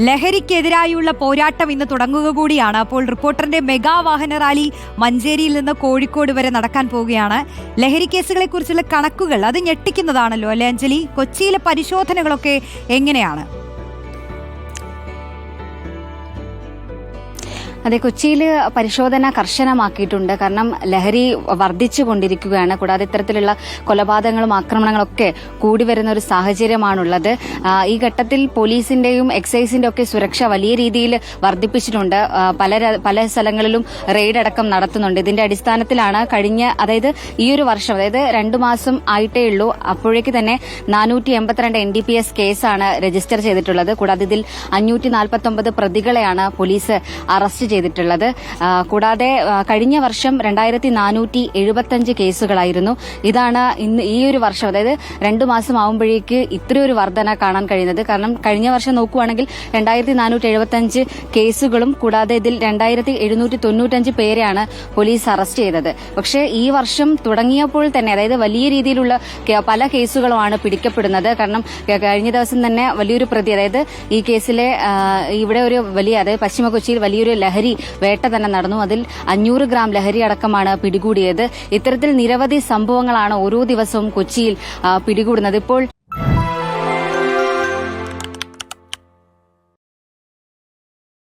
ലഹരിക്കെതിരായുള്ള പോരാട്ടം ഇന്ന് തുടങ്ങുക കൂടിയാണ്. അപ്പോൾ റിപ്പോർട്ടറിന്റെ മെഗാ വാഹന റാലി മഞ്ചേരിയിൽ നിന്ന് കോഴിക്കോട് വരെ നടക്കാൻ പോവുകയാണ്. ലഹരി കേസുകളെ കുറിച്ചുള്ള കണക്കുകൾ അത് ഞെട്ടിക്കുന്നതാണല്ലോ അല്ലെ അഞ്ജലി? കൊച്ചിയിലെ പരിശോധനകളൊക്കെ എങ്ങനെയാണ്? അതെ കൊച്ചിയിൽ പരിശോധന കർശനമാക്കിയിട്ടുണ്ട്. കാരണം ലഹരി വർദ്ധിച്ചു കൊണ്ടിരിക്കുകയാണ്. കൂടാതെ ഇത്തരത്തിലുള്ള കൊലപാതകങ്ങളും ആക്രമണങ്ങളും ഒക്കെ കൂടി വരുന്ന ഒരു സാഹചര്യമാണുള്ളത്. ഈ ഘട്ടത്തിൽ പോലീസിന്റെയും എക്സൈസിന്റെ ഒക്കെ സുരക്ഷ വലിയ രീതിയിൽ വർദ്ധിപ്പിച്ചിട്ടുണ്ട്. പല പല സ്ഥലങ്ങളിലും റെയ്ഡ് അടക്കം നടത്തുന്നുണ്ട്. ഇതിന്റെ അടിസ്ഥാനത്തിലാണ് കഴിഞ്ഞ അതായത് ഈ ഒരു വർഷം അതായത് രണ്ടു മാസം ആയിട്ടേ ഉള്ളൂ. അപ്പോഴേക്ക് തന്നെ നാനൂറ്റി എൺപത്തിരണ്ട് എൻ ഡി പി എസ് കേസാണ് രജിസ്റ്റർ ചെയ്തിട്ടുള്ളത്. കൂടാതെ ഇതിൽ അഞ്ഞൂറ്റി നാൽപ്പത്തി പ്രതികളെയാണ് പോലീസ് അറസ്റ്റ് ചെയ്തിട്ടുള്ളത്. കൂടാതെ കഴിഞ്ഞ വർഷം രണ്ടായിരത്തി നാനൂറ്റി എഴുപത്തഞ്ച് കേസുകളായിരുന്നു. ഇതാണ് ഇന്ന് ഈ ഒരു വർഷം. അതായത് രണ്ടു മാസം ആവുമ്പോഴേക്ക് ഇത്രയൊരു വർധന കാണാൻ കഴിയുന്നത്. കാരണം കഴിഞ്ഞ വർഷം നോക്കുവാണെങ്കിൽ രണ്ടായിരത്തി നാനൂറ്റി എഴുപത്തഞ്ച് കേസുകളും കൂടാതെ ഇതിൽ രണ്ടായിരത്തി എഴുന്നൂറ്റി തൊണ്ണൂറ്റഞ്ച് പേരെയാണ് പോലീസ് അറസ്റ്റ് ചെയ്തത്. പക്ഷേ ഈ വർഷം തുടങ്ങിയപ്പോൾ തന്നെ അതായത് വലിയ രീതിയിലുള്ള പല കേസുകളുമാണ് പിടിക്കപ്പെടുന്നത്. കാരണം കഴിഞ്ഞ ദിവസം തന്നെ വലിയൊരു പ്രതി അതായത് ഈ കേസിലെ ഇവിടെ ഒരു വലിയ അതായത് പശ്ചിമ കൊച്ചിയിൽ വലിയൊരു ലഹരി വേട്ട തന്നെ നടന്നു. അതിൽ അഞ്ഞൂറ് ഗ്രാം ലഹരി അടക്കമാണ് പിടികൂടിയത്. ഇത്തരത്തിൽ നിരവധി സംഭവങ്ങളാണ് ഓരോ ദിവസവും കൊച്ചിയിൽ പിടികൂടുന്നത്. ഇപ്പോൾ